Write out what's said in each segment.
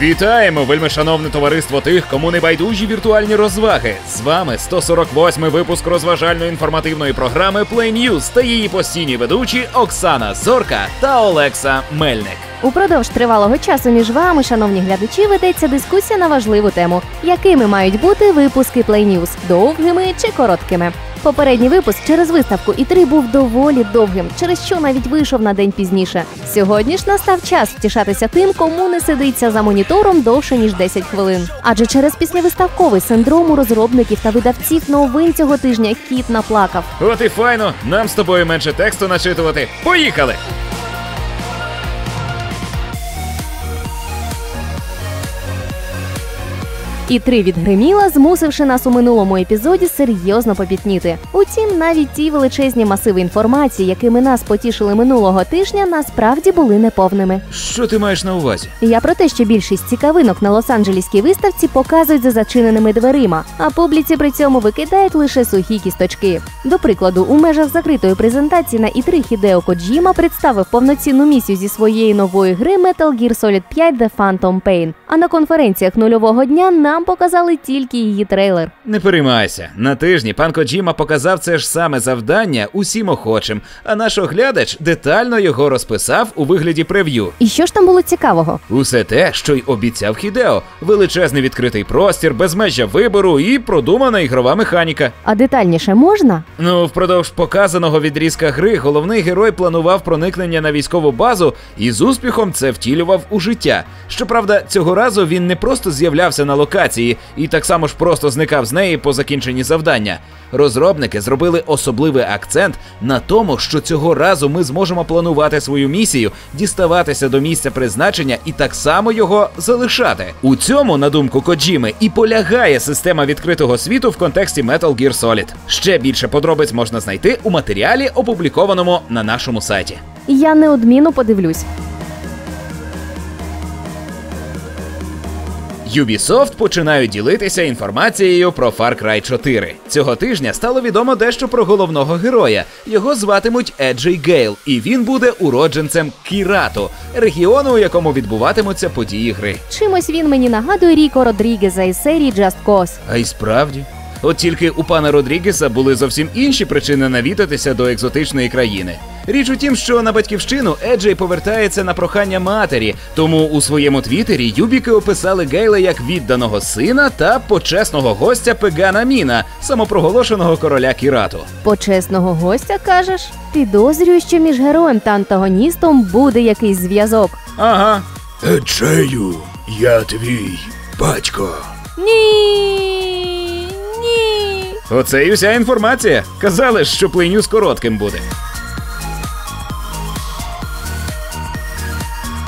Вітаємо, вельми шановне товариство тих, кому не байдужі віртуальні розваги. З вами 148-й випуск розважально-інформативної програми Play News та її постійні ведучі Оксана Зорка та Олекса Мельник. Упродовж тривалого часу між вами, шановні глядачі, ведеться дискусія на важливу тему, якими мають бути випуски Play News – довгими чи короткими. Попередній випуск через виставку і 3 був доволі довгим, через що навіть вийшов на день пізніше. Сьогодні ж настав час втішатися тим, кому не сидиться за монітором довше ніж 10 хвилин. Адже через післявиставковий синдром у розробників та видавців новин цього тижня кіт наплакав. От і файно, нам з тобою менше тексту начитувати. Поїхали! І три відгриміла, змусивши нас у минулому епізоді серйозно попітніти. Утім, навіть ті величезні масиви інформації, якими нас потішили минулого тижня, насправді були неповними. Що ти маєш на увазі? Я про те, що більшість цікавинок на Лос-Анджелеській виставці показують за зачиненими дверима, а публіці при цьому викидають лише сухі кісточки. До прикладу, у межах закритої презентації на І3 Хідео Коджіма представив повноцінну місію зі своєї нової гри Metal Gear Solid 5 The Phantom Pain. А на конференціях нульового дня нам показали тільки її трейлер. Не переймайся. На тижні пан Коджіма показав це ж саме завдання усім охочим, а наш оглядач детально його розписав у вигляді прев'ю. І що ж там було цікавого? Усе те, що й обіцяв Хідео: величезний відкритий простір, безмежжя вибору і продумана ігрова механіка. А детальніше можна? Ну, впродовж показаного відрізка гри головний герой планував проникнення на військову базу і з успіхом це втілював у життя. Щоправда, цього разу він не просто з'являвся на локації і так само ж просто зникав з неї по закінченні завдання. Розробники зробили особливий акцент на тому, що цього разу ми зможемо планувати свою місію, діставатися до місця призначення і так само його залишати. У цьому, на думку Коджіми, і полягає система відкритого світу в контексті Metal Gear Solid. Ще більше подробиць можна знайти у матеріалі, опублікованому на нашому сайті. Я неодмінно подивлюсь. Ubisoft починають ділитися інформацією про Far Cry 4. Цього тижня стало відомо дещо про головного героя. Його зватимуть Еджей Гейл, і він буде уродженцем Кірату, регіону, у якому відбуватимуться події гри. Чимось він мені нагадує Ріко Родрігеза із серії Just Cause. А й справді. От тільки у пана Родрігеса були зовсім інші причини навідатися до екзотичної країни. Річ у тім, що на батьківщину Еджей повертається на прохання матері, тому у своєму твіттері Юбіки описали Гейла як відданого сина та почесного гостя Пегана Міна, самопроголошеного короля Кірату. Почесного гостя кажеш? Підозрюю, що між героєм та антагоністом буде якийсь зв'язок. Ага, Еджею, я твій батько. Ні. Оце і вся інформація. Казали що плейнюс коротким буде.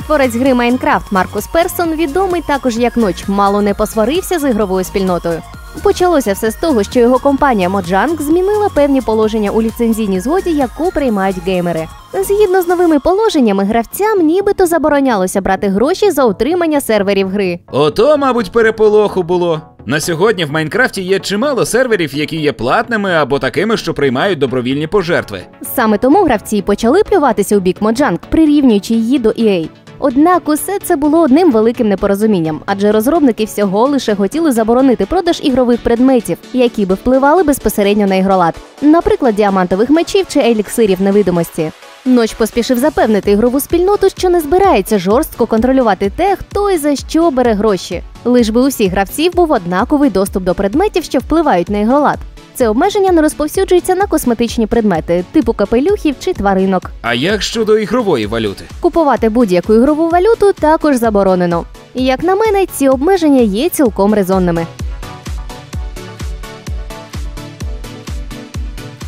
Творець гри Майнкрафт Маркус Персон, відомий також як ноч, мало не посварився з ігровою спільнотою. Почалося все з того, що його компанія Mojang змінила певні положення у ліцензійній згоді, яку приймають геймери. Згідно з новими положеннями, гравцям нібито заборонялося брати гроші за утримання серверів гри. Ото, мабуть, переполоху було. На сьогодні в Майнкрафті є чимало серверів, які є платними або такими, що приймають добровільні пожертви. Саме тому гравці почали плюватися у бік Mojang, прирівнюючи її до EA. Однак усе це було одним великим непорозумінням, адже розробники всього лише хотіли заборонити продаж ігрових предметів, які би впливали безпосередньо на ігролад, наприклад, діамантових мечів чи еліксирів невидимості. Ноч поспішив запевнити ігрову спільноту, що не збирається жорстко контролювати те, хто і за що бере гроші. Лиш би у всіх гравців був однаковий доступ до предметів, що впливають на ігролад. Це обмеження не розповсюджується на косметичні предмети, типу капелюхів чи тваринок. А як щодо ігрової валюти? Купувати будь-яку ігрову валюту також заборонено. І як на мене, ці обмеження є цілком резонними.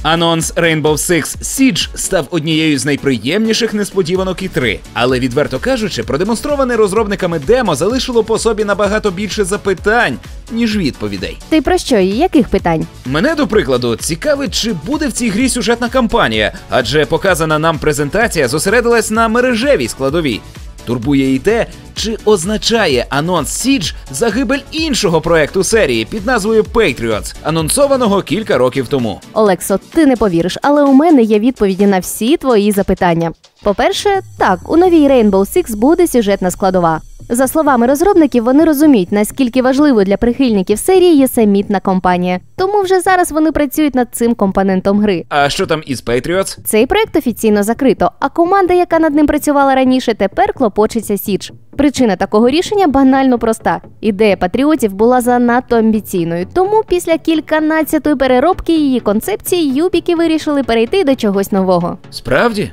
Анонс Rainbow Six Siege став однією з найприємніших несподіванок і 3 але відверто кажучи, продемонстроване розробниками демо залишило по собі набагато більше запитань, ніж відповідей. Ти про що і яких питань? Мене, до прикладу, цікавить, чи буде в цій грі сюжетна кампанія, адже показана нам презентація зосередилась на мережевій складовій. Турбує і те, чи означає анонс Siege загибель іншого проекту серії під назвою Patriots, анонсованого кілька років тому. Олексо, ти не повіриш, але у мене є відповіді на всі твої запитання. По-перше, так, у новій Rainbow Six буде сюжетна складова. За словами розробників, вони розуміють, наскільки важливо для прихильників серії є самітна компанія. Тому вже зараз вони працюють над цим компонентом гри. А що там із Patriots? Цей проект офіційно закрито, а команда, яка над ним працювала раніше, тепер клопочеться Сідж. Причина такого рішення банально проста. Ідея патріотів була занадто амбіційною, тому після кільканадцятої переробки її концепції юбіки вирішили перейти до чогось нового. Справді?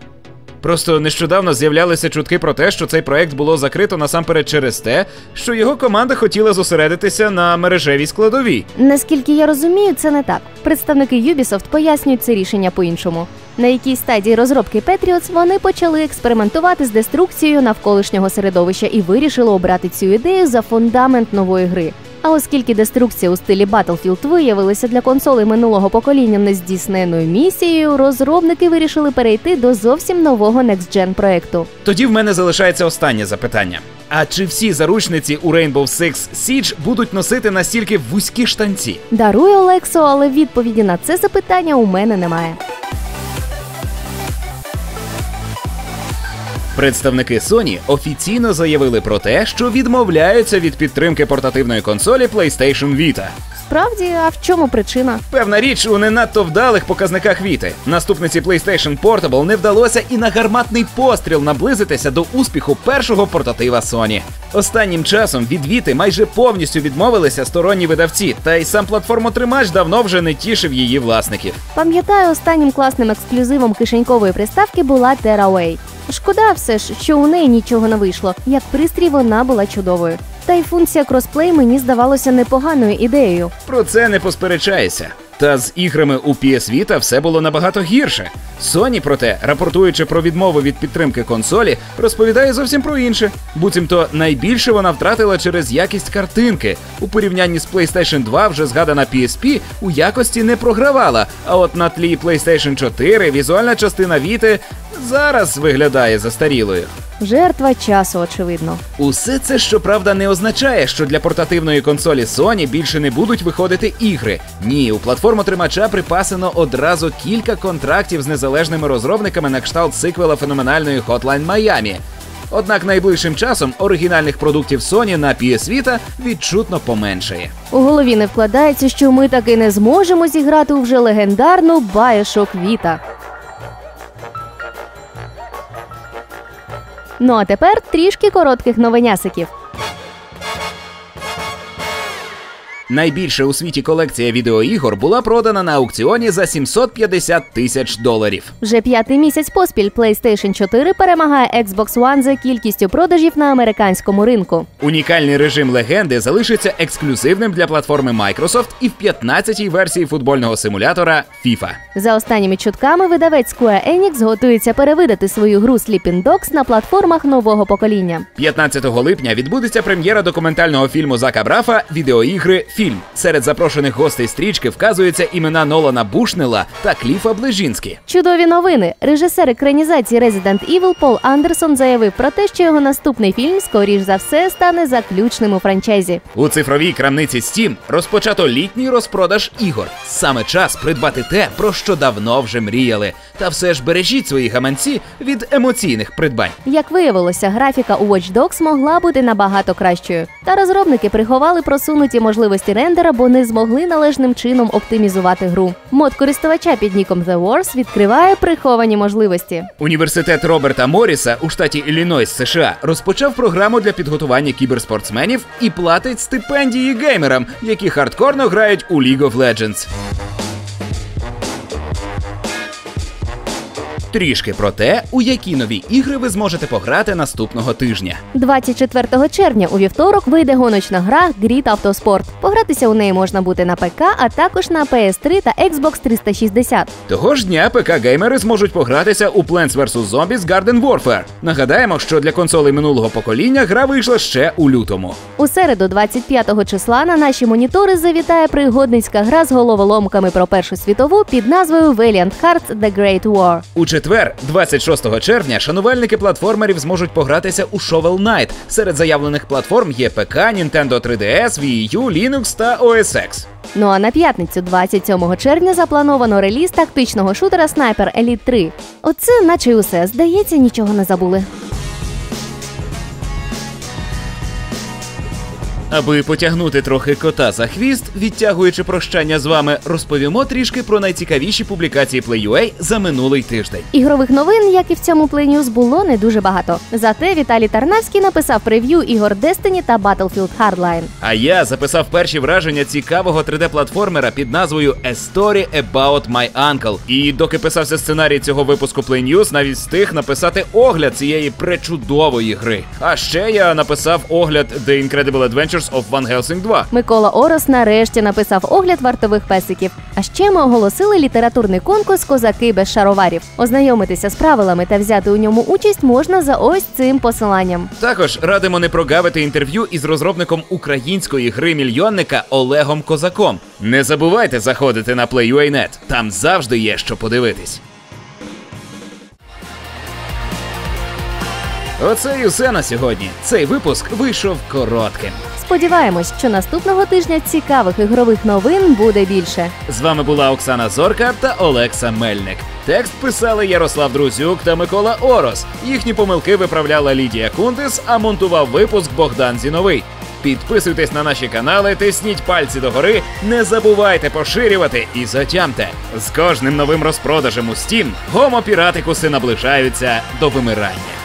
Просто нещодавно з'являлися чутки про те, що цей проект було закрито насамперед через те, що його команда хотіла зосередитися на мережевій складовій. Наскільки я розумію, це не так. Представники Ubisoft пояснюють це рішення по-іншому. На якій стадії розробки Patriots вони почали експериментувати з деструкцією навколишнього середовища і вирішили обрати цю ідею за фундамент нової гри. А оскільки деструкція у стилі Battlefield виявилася для консолей минулого покоління нездійсненною місією, розробники вирішили перейти до зовсім нового Next-Gen проекту. Тоді в мене залишається останнє запитання. А чи всі заручниці у Rainbow Six Siege будуть носити настільки вузькі штанці? Дарую Олексо, але відповіді на це запитання у мене немає. Представники Sony офіційно заявили про те, що відмовляються від підтримки портативної консолі PlayStation Vita. Справді, а в чому причина? Певна річ у не надто вдалих показниках Віти. Наступниці PlayStation Portable не вдалося і на гарматний постріл наблизитися до успіху першого портатива Sony. Останнім часом від Віти майже повністю відмовилися сторонні видавці, та й сам платформотримач давно вже не тішив її власників. Пам'ятаю, останнім класним ексклюзивом кишенькової приставки була TerraWay. Шкода все ж, що у неї нічого не вийшло. Як пристрій вона була чудовою. Та й функція кросплей мені здавалося непоганою ідеєю. Про це не посперечаєшся. Та з іграми у PS Vita все було набагато гірше. Sony, проте, рапортуючи про відмову від підтримки консолі, розповідає зовсім про інше. Буцімто найбільше вона втратила через якість картинки. У порівнянні з PlayStation 2 вже згадана PSP у якості не програвала. А от на тлі PlayStation 4 візуальна частина Vita зараз виглядає застарілою. Жертва часу, очевидно. Усе це, щоправда, не означає, що для портативної консолі Sony більше не будуть виходити ігри. Ні, у платформу тримача припасено одразу кілька контрактів з незалежними розробниками на кшталт сиквела феноменальної Hotline Miami. Однак найближчим часом оригінальних продуктів Sony на PS Vita відчутно поменшає. У голові не вкладається, що ми таки не зможемо зіграти у вже легендарну Bioshock Vita. Ну а тепер трішки коротких новинясиків. Найбільша у світі колекція відеоігор була продана на аукціоні за 750 тисяч доларів. Вже п'ятий місяць поспіль PlayStation 4 перемагає Xbox One за кількістю продажів на американському ринку. Унікальний режим легенди залишиться ексклюзивним для платформи Microsoft і в 15-й версії футбольного симулятора FIFA. За останніми чутками, видавець Square Enix готується перевидати свою гру Sleeping Dogs на платформах нового покоління. 15 липня відбудеться прем'єра документального фільму Зака Брафа Відеоігри Фільм. Серед запрошених гостей стрічки вказуються імена Нолана Бушнела та Кліфа Ближінські. Чудові новини. Режисер екранізації Resident Evil Пол Андерсон заявив про те, що його наступний фільм, скоріш за все, стане заключним у франчайзі. У цифровій крамниці Steam розпочато літній розпродаж ігор. Саме час придбати те, про що давно вже мріяли. Та все ж бережіть свої гаманці від емоційних придбань. Як виявилося, графіка у Watch Dogs могла бути набагато кращою. Та розробники приховали просунуті можливості рендера, бо не змогли належним чином оптимізувати гру. Мод користувача під ніком The Wars відкриває приховані можливості. Університет Роберта Моріса у штаті Іллінойс, США, розпочав програму для підготування кіберспортсменів і платить стипендії геймерам, які хардкорно грають у League of Legends. Трішки про те, у які нові ігри ви зможете пограти наступного тижня. 24 червня у вівторок вийде гоночна гра Grid Autosport. Погратися у неї можна буде на ПК, а також на PS3 та Xbox 360. Того ж дня ПК-геймери зможуть погратися у Plants vs. Zombies Garden Warfare. Нагадаємо, що для консолей минулого покоління гра вийшла ще у лютому. У середу, 25 числа, на наші монітори завітає пригодницька гра з головоломками про Першу світову під назвою Valiant Hearts The Great War. У четвер, 26 червня, шанувальники платформерів зможуть погратися у Shovel Knight. Серед заявлених платформ є ПК, Nintendo 3DS, Wii U, Linux та OS. Ну а на п'ятницю, 27 червня, заплановано реліз тактичного шутера Sniper Elite 3. Оце, наче й усе, здається, нічого не забули. Аби потягнути трохи кота за хвіст, відтягуючи прощання з вами, розповімо трішки про найцікавіші публікації Play.ua за минулий тиждень. Ігрових новин, як і в цьому Play News, було не дуже багато. Зате Віталій Тарнавський написав прев'ю ігор Destiny та Battlefield Hardline. А я записав перші враження цікавого 3D-платформера під назвою A Story About My Uncle. І доки писався сценарій цього випуску Play News, навіть встиг написати огляд цієї пречудової гри. А ще я написав огляд The Incredible Adventures of Van Helsing 2. Микола Орос нарешті написав огляд вартових песиків. А ще ми оголосили літературний конкурс Козаки без шароварів. Ознайомитися з правилами та взяти у ньому участь можна за ось цим посиланням. Також радимо не прогавити інтерв'ю із розробником української гри мільйонника Олегом Козаком. Не забувайте заходити на Play.ua.net, Там завжди є що подивитись. Оце і все на сьогодні. Цей випуск вийшов коротким. Сподіваємось, що наступного тижня цікавих ігрових новин буде більше. З вами була Оксана Зорка та Олекса Мельник. Текст писали Ярослав Друзюк та Микола Орос. Їхні помилки виправляла Лідія Кунтис, а монтував випуск Богдан Зіновий. Підписуйтесь на наші канали, тисніть пальці догори, не забувайте поширювати і затямте. З кожним новим розпродажем у Steam гомо-піратикуси наближаються до вимирання.